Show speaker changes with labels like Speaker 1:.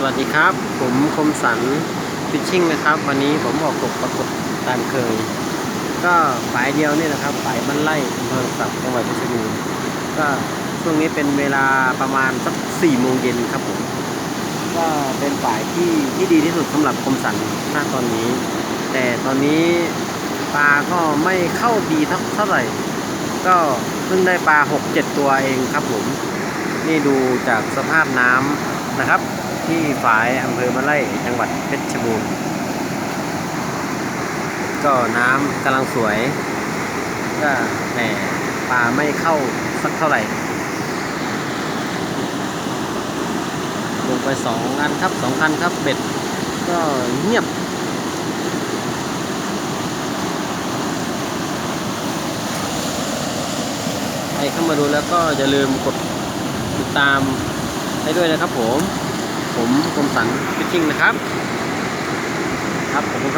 Speaker 1: สวัสดีครับ ผมคมสันฟิชชิ่งนะครับ วันนี้ผมออกตกปรากฏตามเคย ก็ฝายเดียวนี่นะครับฝายบ้านไร่อำเภอสับจังหวัดเพชรบูรณ์ก็ช่วงนี้เป็นเวลาประมาณสักสี่โมงเย็นครับผมก็เป็นฝายที่ที่ดีที่สุดสำหรับคมสันณตอนนี้ แต่ตอนนี้ปลาก็ไม่เข้าดีเท่าเท่าไหร่ ก็เพิ่งได้ปลาหกเจ็ดตัวเองครับผมนี่ดูจากสภาพน้ำ นะครับ ที่ฝายอำเภอมะไร่จังหวัดเพชรบูรณ์ก็น้ำกำลังสวย ก็แหมปลาไม่เข้าสักเท่าไหร่ลงไปสองอันครับสองคันครับเบ็ดก็เงียบ ใครเข้ามาดูแล้วก็อย่าลืมกดติดตาม ให้ด้วยนะครับผม ผมคมสันฟิชชิ่งนะครับ ครับขอบคุณครับผม